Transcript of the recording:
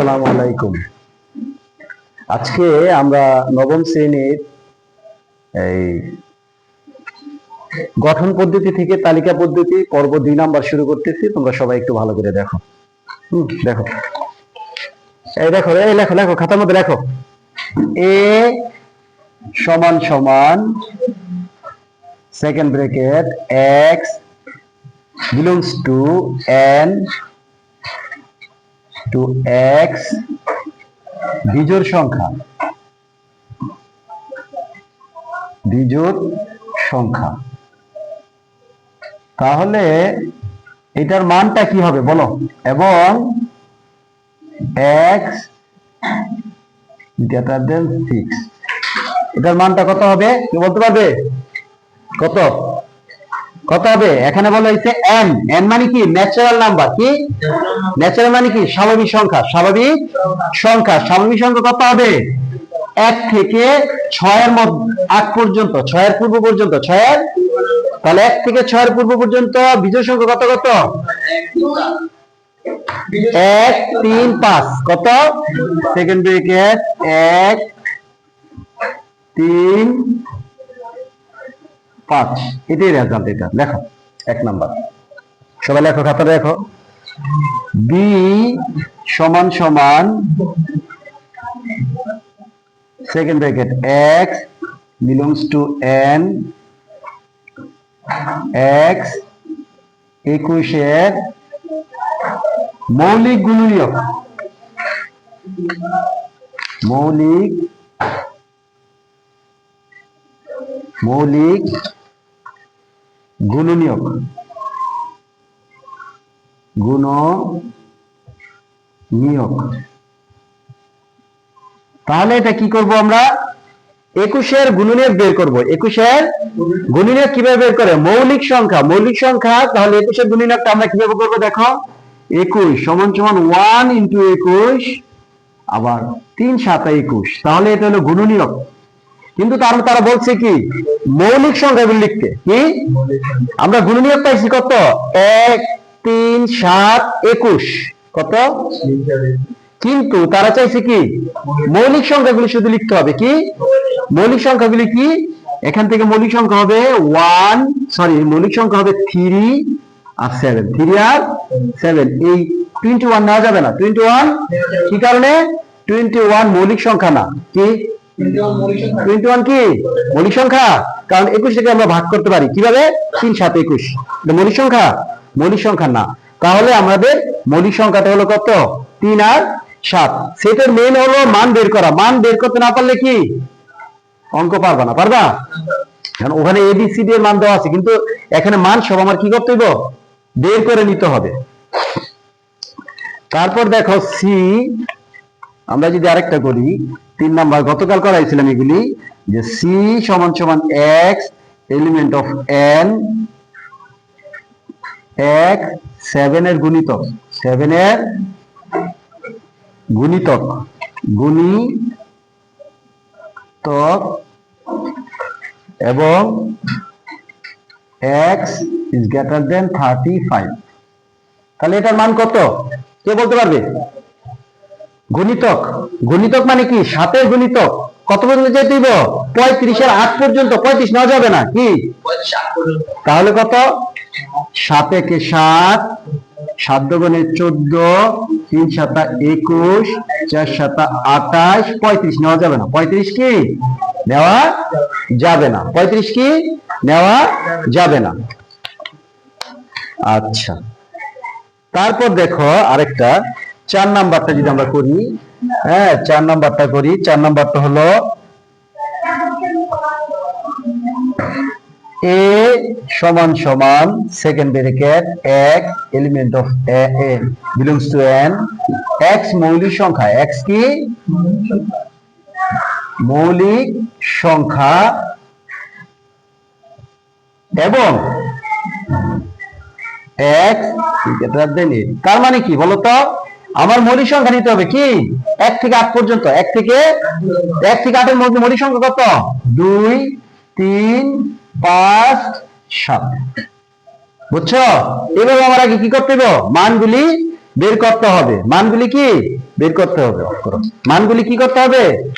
আসসালামু আলাইকুম। আজকে আমরা নবম শ্রেণির এই গঠন পদ্ধতি থেকে তালিকা পদ্ধতি, পর্ব দুই নাম্বার শুরু করতেছি। তোমরা সবাই একটু ভালো করে দেখো। হুম, দেখো। এই দেখো, এই লেখো লেখো, খাতার মধ্যে লেখো। এ সমান সমান second bracket x belongs to N to x বিজোড় সংখ্যা বিজোড় সংখ্যা। তাহলে এটার মানটা কি হবে বলো? এবং এক্স গ্রেটার দেন সিক্স এটার মানটা কত হবে? বলতে পারবে? কত? কত হবে? এখানে বলা হয়েছে এন এন মানে কি? ন্যাচারাল নাম্বার কি? ন্যাচারাল মানে কি? স্বাভাবিক সংখ্যা। স্বাভাবিক সংখ্যা। স্বাভাবিক সংখ্যা কত হবে? এক থেকে ছয়ের মধ্যে আগ পর্যন্ত, ছয়ের পূর্ব পর্যন্ত, ছয়ের? তাহলে এক থেকে ছয়ের পূর্ব পর্যন্ত বিজয় সংখ্যা কত কত? এক, তিন, পাঁচ। কত? সেকেন্ড ব্রেকেট এক, তিন পাঁচ, এটাই রেজাল্ট এটা। লেখো এক নাম্বার। সবাই লেখো, খাতা দেখো বি সমান সমান second bracket x belongs to N x একুশের মৌলিক গুণনীয়ক। মৌলিক মৌলিক গুণনীয়ক। গুণ নিয়োগ তাহলে এটা কি করব আমরা? একুশের গুণনীয়ক বের করব। একুশের গুণনীয়ক কীভাবে বের করে? মৌলিক সংখ্যা। মৌলিক সংখ্যা, তাহলে একুশের গুণনীয়কটা আমরা কীভাবে করব দেখো? একুশ সমান সমান ওয়ান ইন্টু একুশ, আবার তিন সাতা একুশ। তাহলে এটা হলো গুণনীয়ক। কিন্তু তার তারা বলছে কি, মৌলিক সংখ্যাগুলো লিখতে। কি? আমরা গুণনীয়ক পাইছি কত? এক, তিন, সাত, একুশ। কত? কিন্তু তারা চাইছে কি, মৌলিক সংখ্যাগুলি শুধু লিখতে হবে। কি? মৌলিক সংখ্যাগুলি কি? এখান থেকে মৌলিক সংখ্যা হবে ওয়ান সরি মৌলিক সংখ্যা হবে থ্রি আর সেভেন থ্রি আর সেভেন এই টোয়েন্টি ওয়ান নেওয়া যাবে না। টোয়েন্টি ওয়ান কি কারণে? টোয়েন্টি ওয়ান মৌলিক সংখ্যা না। কি? টোয়েন্টি ওয়ান কি? মৌলিক সংখ্যা? কারণ একুশ থেকে আমরা ভাগ করতে পারি। কীভাবে? তিন, সাত, একুশ। মৌলিক সংখ্যা? মৌলিক সংখ্যা না। তাহলে আমাদের মৌলিক সংখ্যাটা হলো কত? তিন আর সাত। সেটার মেন হলো মান বের করা। মান বের করতে না পারলে কি? অঙ্ক পারবা না। পারবা? কারণ ওখানে এবিসিডি এর মান দেওয়া আছে। কিন্তু এখানে মান সব আমার কি করতে হইব? বের করে নিতে হবে। তারপর দেখো সি আমরা যদি আরেকটা করি তিন নাম্বার গতকাল করাইছিলাম এগুলি যে সি সমান সমান এক্স এলিমেন্ট অফ এন এক সেভেনের গুণিতক সেভেনের গুণিতক গুণিতক, এবং x is greater than thirty five তাহলে এটার মান কত? কে বলতে পারবে? গণিতক। গণিতক মানে কি? সাতের গণিতক। কত পর্যন্ত যেতে দিব পঁয়ত্রিশের আট পর্যন্ত। পঁয়ত্রিশ নেওয়া যাবে না, কি? তাহলে কত? সাত একে সাত সাত দোকানে চোদ্দ, তিন সাতা একুশ, চার সাতা আঠাশ, পঁয়ত্রিশ নেওয়া যাবে না। পঁয়ত্রিশ কি? নেওয়া যাবে না। পঁয়ত্রিশ কি? নেওয়া যাবে না। আচ্ছা। তারপর দেখো আরেকটা। চার নাম্বারটা যদি আমরা করি হ্যাঁ চার নাম্বারটা করি, চার নাম্বারটা হলো এ সমান সমান second bracket x element of A belongs to N x মৌলিক সংখ্যা। এক্স কি? মৌলিক সংখ্যা। এবং এক্স তার মানে কি বলতো? আমার মৌলিক সংখ্যা নিতে হবে কি? এক থেকে আট পর্যন্ত। এক থেকে এক থেকে আটের মধ্যে মৌলিক সংখ্যা কত? দুই, তিন, পাঁচ, সাত। বুঝছ? এভাবে আমার আগে কি করতে হবে? মানগুলি বের করতে হবে। মানগুলি কি? বের করতে হবে। মানগুলি কি করতে হবে?